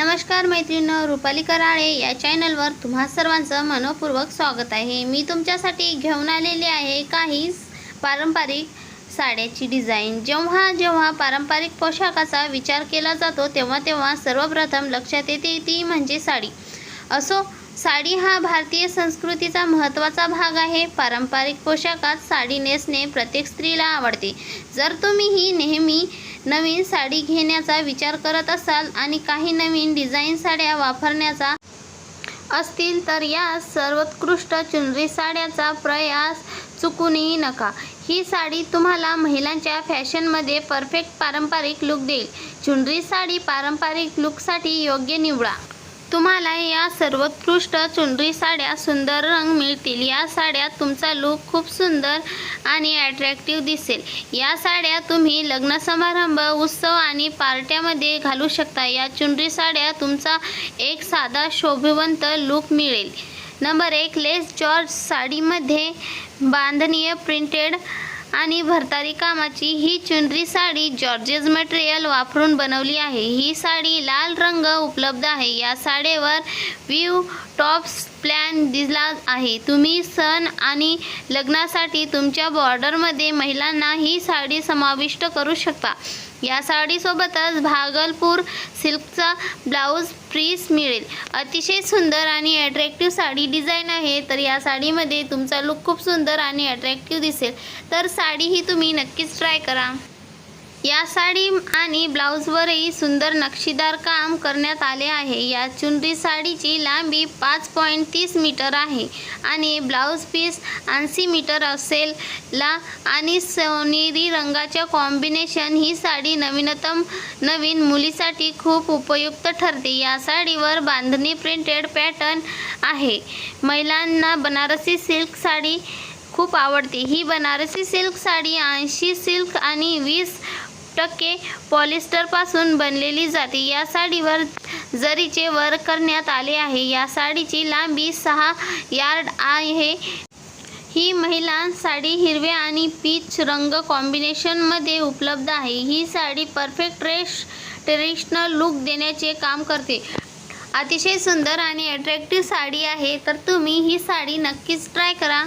नमस्कार मैत्रिणी रुपाली कराळे या चॅनलवर तुम्हा सर्वांचं मनपूर्वक स्वागत आहे. मी तुमच्यासाठी घेऊन आलेली आहे काही पारंपरिक साड्याची डिझाईन. जेव्हा जेव्हा पारंपरिक पोशाखाचा विचार केला जातो तेव्हा तेव्हा सर्वप्रथम लक्षात येते ती म्हणजे साडी. असो साडी हा भारतीय संस्कृतीचा महत्त्वाचा भाग आहे. पारंपरिक पोशाखात साडी नेसणे प्रत्येक स्त्रीला आवडते. जर तुम्ही ही नेहमी नवीन साडी घेण्याचा विचार करत असाल आणि काही नवीन डिझाईन साड्या वापरण्याचा असतील तर या सर्वोत्कृष्ट चुनरी साड्याचा प्रयास चुकूनही नका. ही साडी तुम्हाला महिलांच्या फॅशनमध्ये परफेक्ट पारंपरिक लुक देईल. चुनरी साडी पारंपरिक लुकसाठी योग्य निवडा. तुम्हाला या सर्वोत्कृष्ट चुनरी साड्या सुंदर रंग मिळतील. या साड्यात तुमचा लुक खूप सुंदर आणि अट्रॅक्टिव्ह दिसेल. या साड्या तुम्ही लग्न समारंभ उत्सव आणि पार्ट्यामध्ये घालू शकता. या चुनरी साड्या तुमचा एक साधा शोभिवंत लुक मिळेल. नंबर एक लेस जॉर्ज साडीमध्ये बांधणीय प्रिंटेड आणि भरतारी कामाची ही चुनरी साडी जॉर्जेस मटेरियल वापरून बनवली आहे. ही साडी लाल रंग उपलब्ध आहे. या साडीवर व्ह्यू टॉप्स प्लॅन दिला आहे. तुम्ही सण आणि लग्नासाठी तुमच्या बॉर्डरमध्ये महिलांना ही साडी समाविष्ट करू शकता. या साडीसोबतच भागलपूर सिल्कचा ब्लाऊज फ्रीज मिळेल. अतिशय सुंदर आणि अट्रॅक्टिव्ह साडी डिझाईन आहे तर या साडीमध्ये तुमचा लुक खूप सुंदर आणि अट्रॅक्टिव्ह दिसेल. तर साडी ही तुम्ही नक्कीच ट्राय करा. या साडी आणि ब्लाऊजवरही सुंदर नक्षीदार काम करण्यात आले आहे. या चुनरी साडीची लांबी पाच पॉईंट तीस मीटर आहे आणि ब्लाऊज पीस ऐंशी मीटर असेल. ला आणि सोनेरी रंगाच्या कॉम्बिनेशन ही साडी नवीनतम नवीन मुलीसाठी खूप उपयुक्त ठरते. या साडीवर बांधणी प्रिंटेड पॅटर्न आहे. महिलांना बनारसी सिल्क साडी खूप आवडते. ही बनारसी सिल्क साडी ऐंशी सिल्क आणि वीस टक्के पॉलिस्टरपासून बनलेली जाते. या साडीवर जरीचे वर्क करण्यात आले आहे या साडीची लांबी सहा यार्ड आहे. ही महिला साडी हिरव्या आणि पीच रंग कॉम्बिनेशनमध्ये उपलब्ध आहे. ही साडी परफेक्ट ट्रेश ट्रेडिशनल लुक देण्याचे काम करते. अतिशय सुंदर आणि अट्रॅक्टिव्ह साडी आहे. तर तुम्ही ही साडी नक्कीच ट्राय करा.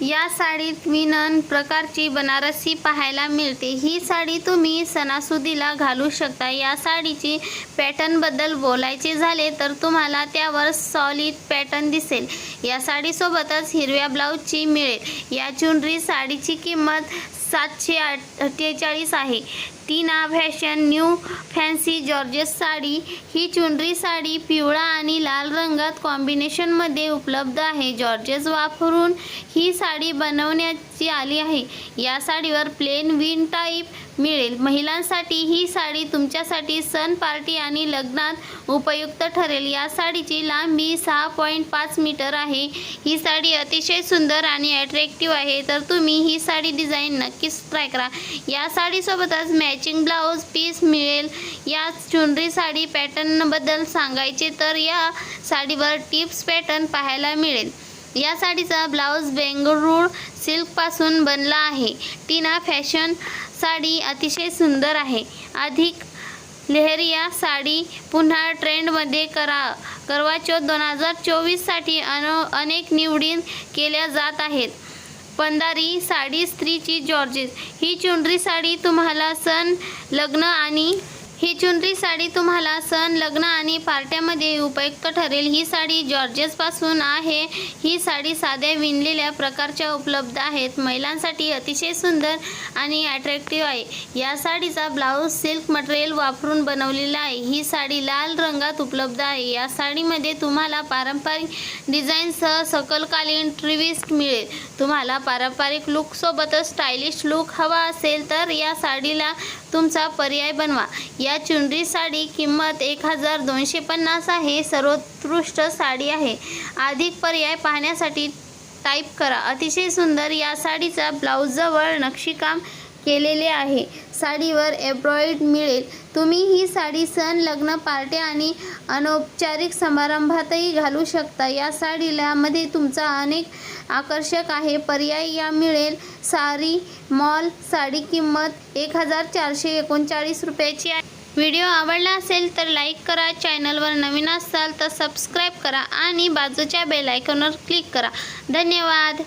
या साडीत विनन प्रकारची बनारसी पाहायला मिळते. ही साडी तुम्ही सणासुदीला घालू शकता. या साडीची पॅटर्नबद्दल बोलायचे झाले तर तुम्हाला त्यावर सॉलिड पॅटर्न दिसेल. या साडीसोबतच हिरव्या ब्लाऊजची मिळेल. या चुनरी साडीची किंमत सातशे अठ्ठेचाळीस आहे. Tina fashion new fancy georgettes sari ही चुनरी साडी पिवळा आणि लाल रंगात कॉम्बिनेशनमध्ये उपलब्ध आहे. जॉर्जेस वापरून ही साडी साडी बनवण्याची आली आहे. या साडीवर प्लेन विन टाईप मिळेल. महिलांसाठी ही साडी तुमच्यासाठी सण पार्टी आणि लग्नात उपयुक्त ठरेल. या साडीची लांबी सहा पॉईंट पाच मीटर आहे. ही साडी अतिशय सुंदर आणि अट्रॅक्टिव्ह आहे. तर तुम्ही ही साडी डिझाईन नक्कीच ट्राय करा. या साडीसोबतच मॅचिंग ब्लाऊज पीस मिळेल. या चुनरी साडी पॅटर्नबद्दल सांगायचे तर या साडीवर टिप्स पॅटर्न पाहायला मिळेल. या साडीचा ब्लाऊज बेंगळूर सिल्कपासून बनला आहे. टीना फॅशन साडी अतिशय सुंदर आहे. अधिक लेहरिया साडी पुन्हा ट्रेंडमध्ये करा करवा चौथ दोन हजार चोवीससाठी अनो अनेक निवडी केल्या जात आहेत. पंधारी साडी स्त्रीची जॉर्जेस. ही चुंडरी साडी तुम्हाला सण लग्न आणि ही चुनरी साडी तुम्हाला सण लग्न आणि पार्ट्यामध्ये उपयुक्त ठरेल. ही साडी जॉर्जेसपासून आहे. ही साडी साध्या विणलेल्या प्रकारच्या उपलब्ध आहेत. महिलांसाठी अतिशय सुंदर आणि अट्रॅक्टिव्ह आहे. या साडीचा ब्लाऊज सिल्क मटेरियल वापरून बनवलेला आहे. ही साडी लाल रंगात उपलब्ध आहे. या साडीमध्ये तुम्हाला पारंपरिक डिझाईनसह सकलकालीन ट्रिविस्ट मिळेल. तुम्हाला पारंपरिक लुकसोबतच स्टायलिश लुक हवा असेल तर या साडीला तुमचा पर्याय बनवा. या चुनरी साडी किंमत एक हजार दोनशे पन्नास आहे. सर्वोत्कृष्ट साडी आहे. अधिक पर्याय पाहण्यासाठी टाईप करा. अतिशय सुंदर या साडीचा ब्लाऊजजवळ नक्षीकाम केलेले आहे. साडीवर एम्ब्रॉईड मिळेल. तुम्ही ही साडी सण लग्न पार्ट्या आणि अनौपचारिक समारंभातही घालू शकता. या साडीला मध्ये तुमचा अनेक आकर्षक आहे. पर्याय या मिळेल. सारी मॉल साडी किंमत एक हजार चारशे एकोणचाळीस रुपयाची आहे. व्हिडिओ आवडला असेल तर लाईक करा. चॅनलवर नवीन असाल तर सबस्क्राईब करा आणि बाजूच्या बेल आयकॉनवर क्लिक करा. धन्यवाद.